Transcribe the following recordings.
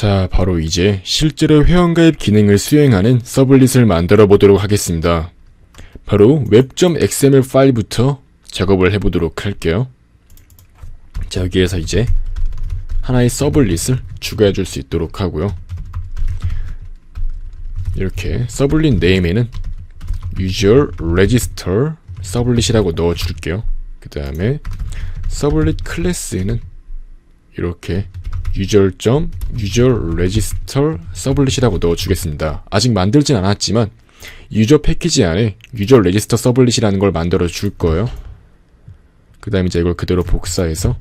자, 바로 이제 실제로 회원가입 기능을 수행하는 서블릿을 만들어 보도록 하겠습니다. 바로 web.xml 파일부터 작업을 해보도록 할게요. 자, 여기에서 이제 하나의 서블릿을 추가해 줄 수 있도록 하고요. 이렇게 서블릿 네임에는 user register 서블릿이라고 넣어 줄게요. 그 다음에 서블릿 클래스에는 이렇게 user user register 서블릿이라고 넣어 주겠습니다. 아직 만들진 않았지만 유저 패키지 안에 user register 서블릿이라는 걸 만들어 줄 거예요. 그 다음에 이제 이걸 그대로 복사해서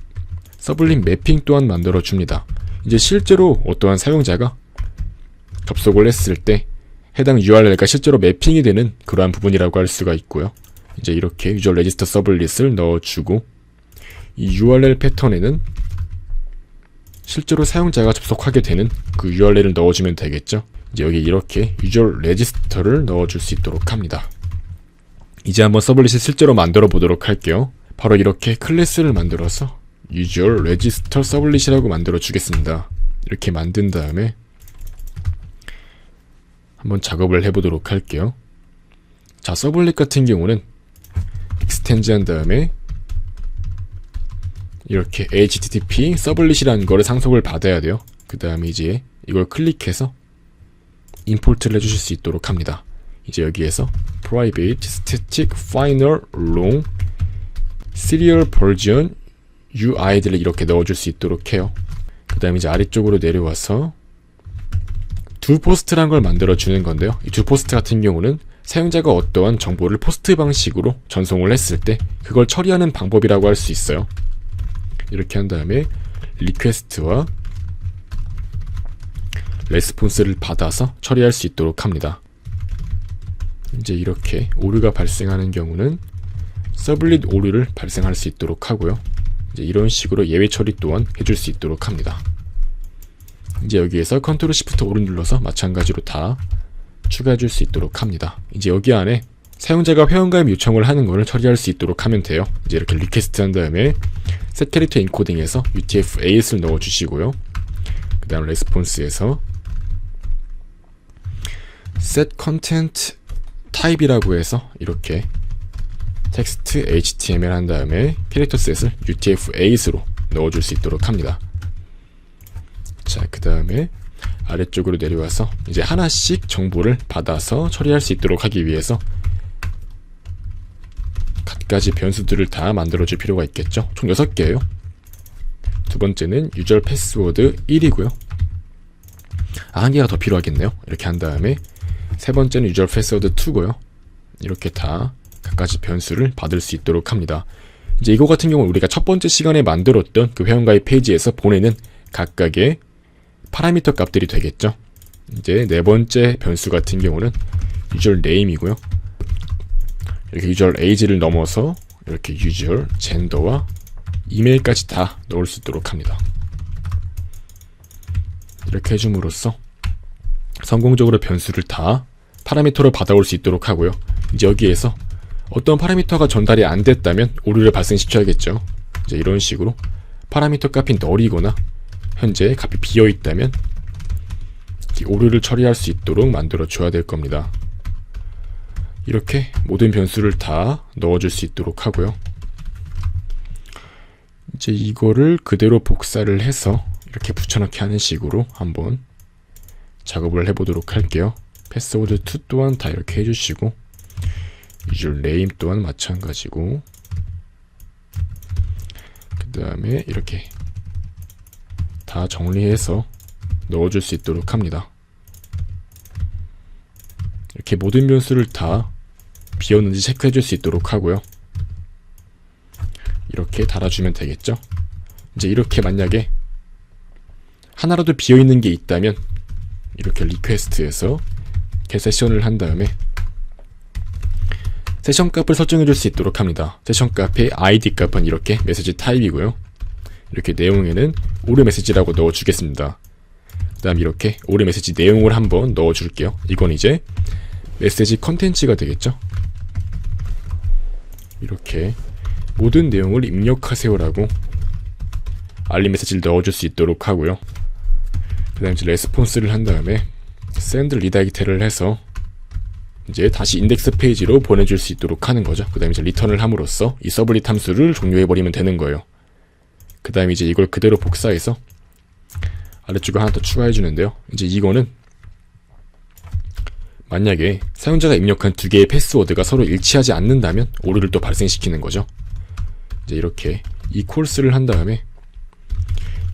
서블릿 매핑 또한 만들어 줍니다. 이제 실제로 어떠한 사용자가 접속을 했을 때 해당 URL과 실제로 매핑이 되는 그러한 부분이라고 할 수가 있고요. 이제 이렇게 유저 레지스터 서블릿을 넣어주고 이 URL 패턴에는 실제로 사용자가 접속하게 되는 그 URL을 넣어주면 되겠죠. 이제 여기 이렇게 유저 레지스터를 넣어줄 수 있도록 합니다. 이제 한번 서블릿을 실제로 만들어 보도록 할게요. 바로 이렇게 클래스를 만들어서 user register 서블릿이라고 만들어 주겠습니다. 이렇게 만든 다음에 한번 작업을 해보도록 할게요. 자, 서블릿 같은 경우는 익스텐즈 한 다음에 이렇게 http 서블릿이라는 거를 상속을 받아야 돼요. 그 다음에 이제 이걸 클릭해서 임포트를 해주실 수 있도록 합니다. 이제 여기에서 private static final long serial version UI들을 이렇게 넣어줄 수 있도록 해요. 그 다음에 이제 아래쪽으로 내려와서 두 포스트란 걸 만들어 주는 건데요. 이 두 포스트 같은 경우는 사용자가 어떠한 정보를 포스트 방식으로 전송을 했을 때 그걸 처리하는 방법이라고 할 수 있어요. 이렇게 한 다음에 리퀘스트와 레스폰스를 받아서 처리할 수 있도록 합니다. 이제 이렇게 오류가 발생하는 경우는 서블릿 오류를 발생할 수 있도록 하고요. 이제 이런 식으로 예외 처리 또한 해줄 수 있도록 합니다. 이제 여기에서 컨트롤 시프트 오른 눌러서 마찬가지로 다 추가해 줄 수 있도록 합니다. 이제 여기 안에 사용자가 회원가입 요청을 하는 것을 처리할 수 있도록 하면 돼요. 이제 이렇게 리퀘스트 한 다음에 set 캐릭터 인코딩에서 UTF-8을 넣어 주시고요. 그 다음 레스폰스에서 set content type이라고 해서 이렇게 텍스트 HTML 한 다음에 캐릭터 셋을 UTF-8으로 넣어줄 수 있도록 합니다. 자, 그 다음에 아래쪽으로 내려와서 이제 하나씩 정보를 받아서 처리할 수 있도록 하기 위해서 갖가지 변수들을 다 만들어줄 필요가 있겠죠. 총 6개예요. 두 번째는 유저 패스워드 1이고요. 아, 한 개가 더 필요하겠네요. 이렇게 한 다음에 세 번째는 유저 패스워드 2고요. 이렇게 다 갖가지 변수를 받을 수 있도록 합니다. 이제 이거 같은 경우는 우리가 첫 번째 시간에 만들었던 그 회원가입 페이지에서 보내는 각각의 파라미터 값들이 되겠죠. 이제 네 번째 변수 같은 경우는 유저 네임이고요. 이렇게 유저 에이지를 넘어서 이렇게 유저 젠더와 이메일까지 다 넣을 수 있도록 합니다. 이렇게 해줌으로써 성공적으로 변수를 다 파라미터로 받아올 수 있도록 하고요. 이제 여기에서 어떤 파라미터가 전달이 안 됐다면 오류를 발생시켜야겠죠. 이제 이런 식으로 파라미터 값이 널이거나 현재 값이 비어 있다면 오류를 처리할 수 있도록 만들어 줘야 될 겁니다. 이렇게 모든 변수를 다 넣어줄 수 있도록 하고요. 이제 이거를 그대로 복사를 해서 이렇게 붙여넣기 하는 식으로 한번 작업을 해보도록 할게요. 패스워드 2 또한 다 이렇게 해주시고 유저 네임 또한 마찬가지고 그 다음에 이렇게 다 정리해서 넣어줄 수 있도록 합니다. 이렇게 모든 변수를 다 비었는지 체크해 줄 수 있도록 하고요. 이렇게 달아주면 되겠죠. 이제 이렇게 만약에 하나라도 비어있는 게 있다면 이렇게 리퀘스트에서 개세션을 한 다음에 세션 값을 설정해 줄 수 있도록 합니다. 세션 값의 id 값은 이렇게 메시지 타입이고요. 이렇게 내용에는 오류 메시지라고 넣어 주겠습니다. 그 다음 이렇게 오류 메시지 내용을 한번 넣어 줄게요. 이건 이제 메시지 컨텐츠가 되겠죠. 이렇게 모든 내용을 입력하세요라고 알림 메시지를 넣어줄 수 있도록 하고요. 그 다음에 이제 레스폰스를 한 다음에 send 리다이렉트를 해서 이제 다시 인덱스 페이지로 보내줄 수 있도록 하는 거죠. 그 다음에 리턴을 함으로써 이 서블릿 함수를 종료해버리면 되는 거예요. 그 다음에 이제 이걸 그대로 복사해서 아래쪽에 하나 더 추가해 주는데요. 이제 이거는 만약에 사용자가 입력한 두 개의 패스워드가 서로 일치하지 않는다면 오류를 또 발생시키는 거죠. 이제 이렇게 이 콜스를 한 다음에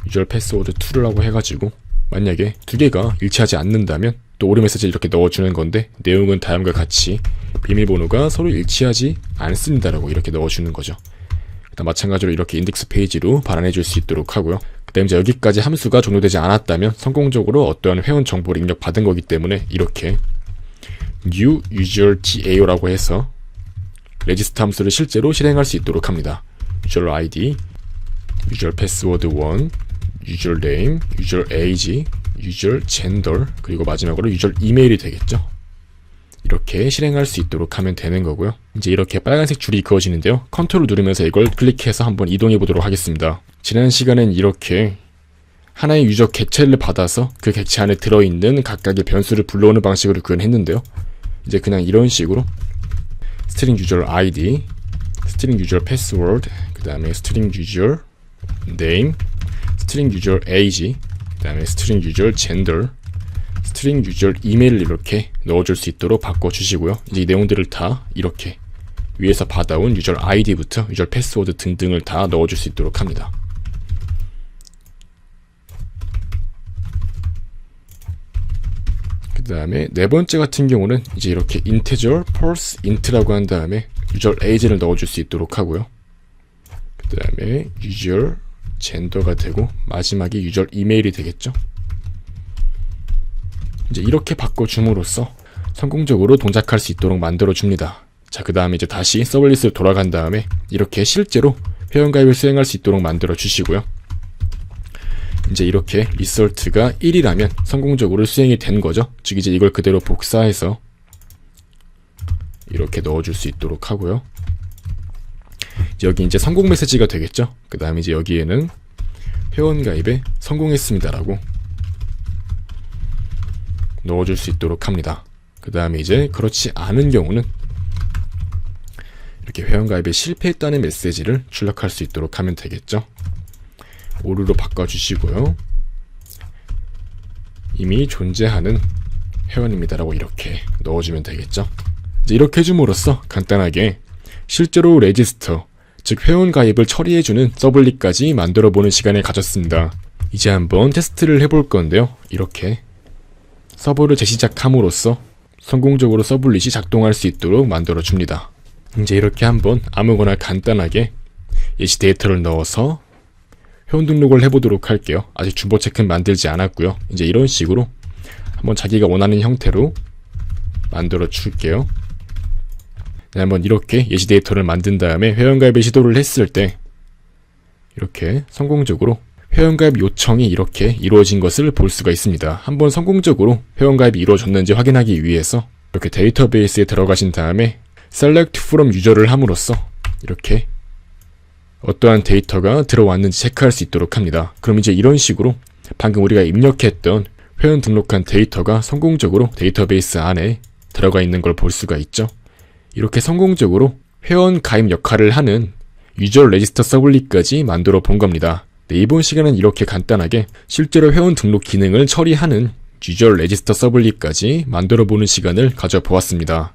유저 패스워드 2라고 해가지고 만약에 두 개가 일치하지 않는다면 또 오류 메시지를 이렇게 넣어주는 건데 내용은 다음과 같이 비밀번호가 서로 일치하지 않습니다라고 이렇게 넣어주는 거죠. 일단 마찬가지로 이렇게 인덱스 페이지로 발안해 줄 수 있도록 하고요. 그다음에 이제 여기까지 함수가 종료되지 않았다면 성공적으로 어떠한 회원 정보를 입력받은 거기 때문에 이렇게 new user tao라고 해서 레지스트 함수를 실제로 실행할 수 있도록 합니다. user id, user password 1, user name, user age, user gender 그리고 마지막으로 user 이메일이 되겠죠. 이렇게 실행할 수 있도록 하면 되는 거고요. 이제 이렇게 빨간색 줄이 그어지는데요. 컨트롤 누르면서 이걸 클릭해서 한번 이동해 보도록 하겠습니다. 지난 시간엔 이렇게 하나의 유저 객체를 받아서 그 객체 안에 들어있는 각각의 변수를 불러오는 방식으로 구현했는데요. 이제 그냥 이런 식으로 스트링 유저 아이디, 스트링 유저 패스워드, 그 다음에 스트링 유저 네임, 스트링 유저 에이지, 그 다음에 스트링 유저 젠더, 스트링 유저 이메일을 이렇게 넣어줄 수 있도록 바꿔주시고요. 이제 이 내용들을 다 이렇게 위에서 받아온 유저 아이디부터 유저 패스워드 등등을 다 넣어줄 수 있도록 합니다. 다음에 네 번째 같은 경우는 이제 이렇게 integer pulse int라고 한 다음에 유저 age를 넣어줄 수 있도록 하고요. 그 다음에 유저 젠더가 되고 마지막이 유저 이메일이 되겠죠. 이제 이렇게 바꿔줌으로써 성공적으로 동작할 수 있도록 만들어 줍니다. 자, 그 다음에 이제 다시 서블리스로 돌아간 다음에 이렇게 실제로 회원가입을 수행할 수 있도록 만들어 주시고요. 이제 이렇게 리설트가 1이라면 성공적으로 수행이 된 거죠. 즉 이제 이걸 그대로 복사해서 이렇게 넣어줄 수 있도록 하고요. 여기 이제 성공 메시지가 되겠죠. 그 다음에 이제 여기에는 회원 가입에 성공했습니다라고 넣어줄 수 있도록 합니다. 그 다음에 이제 그렇지 않은 경우는 이렇게 회원 가입에 실패했다는 메시지를 출력할 수 있도록 하면 되겠죠. 오류로 바꿔주시고요. 이미 존재하는 회원입니다라고 이렇게 넣어주면 되겠죠. 이제 이렇게 해줌으로써 간단하게 실제로 레지스터, 즉 회원 가입을 처리해주는 서블릿까지 만들어보는 시간을 가졌습니다. 이제 한번 테스트를 해볼 건데요. 이렇게 서버를 재시작함으로써 성공적으로 서블릿이 작동할 수 있도록 만들어줍니다. 이제 이렇게 한번 아무거나 간단하게 예시 데이터를 넣어서 회원 등록을 해보도록 할게요. 아직 주보 체크는 만들지 않았고요. 이제 이런 식으로 한번 자기가 원하는 형태로 만들어 줄게요. 네, 한번 이렇게 예시 데이터를 만든 다음에 회원가입의 시도를 했을 때 이렇게 성공적으로 회원가입 요청이 이렇게 이루어진 것을 볼 수가 있습니다. 한번 성공적으로 회원가입이 이루어졌는지 확인하기 위해서 이렇게 데이터베이스에 들어가신 다음에 select from user를 함으로써 이렇게 어떠한 데이터가 들어왔는지 체크할 수 있도록 합니다. 그럼 이제 이런 식으로 방금 우리가 입력했던 회원 등록한 데이터가 성공적으로 데이터베이스 안에 들어가 있는 걸 볼 수가 있죠. 이렇게 성공적으로 회원 가입 역할을 하는 유저 레지스터 서블릿까지 만들어 본 겁니다. 네, 이번 시간은 이렇게 간단하게 실제로 회원 등록 기능을 처리하는 유저 레지스터 서블릿까지 만들어 보는 시간을 가져보았습니다.